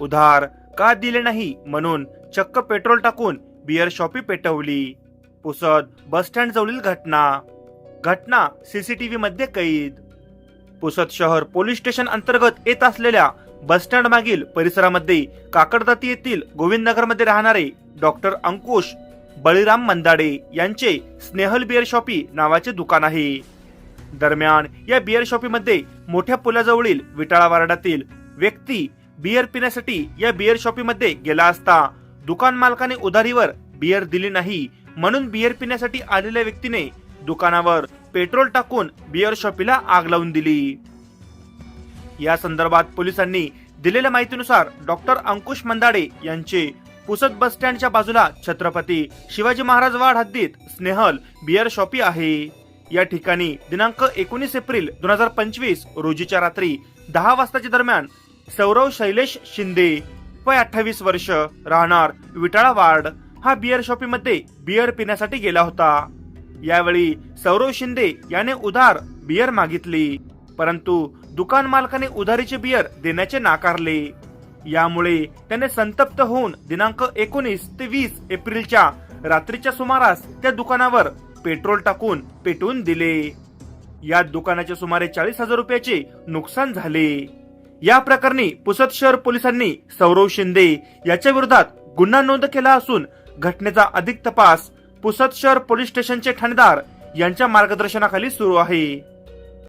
उधार का दिले नाही म्हणून चक्क पेट्रोल टाकून बियर शॉपी पेटवली. पुसद बस स्टँड जवळील घटना. घटना सीसीटीव्ही मध्ये कैद. पुसद शहर पोलीस स्टेशन अंतर्गत येत असलेल्या बस स्टँड मागील परिसरामध्ये काकडदाती येथील गोविंदनगरमध्ये राहणारे डॉक्टर अंकुश बळीराम मंदाडे यांचे स्नेहल बिअर शॉपी नावाचे दुकान आहे. दरम्यान या बिअर शॉपीमध्ये मोठ्या पुलाजवळील विटाळा वार्डातील व्यक्ती बियर पिण्यासाठी या बियर शॉपीमध्ये गेला असता. दुकान मालकाने उधारीवर बियर दिली नाही म्हणून बियर पिण्यासाठी आलेल्या व्यक्तीने दुकानावर पेट्रोल टाकून बियर शॉपीला आग लावून दिली. या संदर्भात पोलिसांनी दिलेल्या माहितीनुसार डॉक्टर अंकुश मंदाडे यांचे पुसद बस स्टँडच्या बाजूला छत्रपती शिवाजी महाराज वाड हद्दीत स्नेहल बियर शॉपी आहे. या ठिकाणी दिनांक एकोणीस एप्रिल दोन हजार पंचवीस रोजीच्या रात्री दहा वाजताच्या दरम्यान सौरव शैलेश शिंदे वय अठ्ठावीस वर्ष राहणार विटाळा वार्ड. हा बियर शॉपीमध्ये बियर पिण्यासाठी गेला होता. यावेळी सौरव शिंदे याने उधार बियर मागितली. परंतु दुकान मालकाने उधारीचे बियर देण्याचे नाकारले. यामुळे त्याने संतप्त होऊन दिनांक एकोणीस ते वीस एप्रिलच्या रात्रीच्या सुमारास त्या दुकानावर पेट्रोल टाकून पेटवून दिले. या दुकानाचे सुमारे चाळीस हजार रुपयाचे नुकसान झाले. या प्रकरणी पुसद शहर पोलिसांनी सौरव शिंदे याच्या विरोधात गुन्हा नोंद केला असून घटनेचा अधिक तपास पुसद शहर पोलीस स्टेशनचे ठाणेदार यांच्या मार्गदर्शनाखाली सुरू आहे.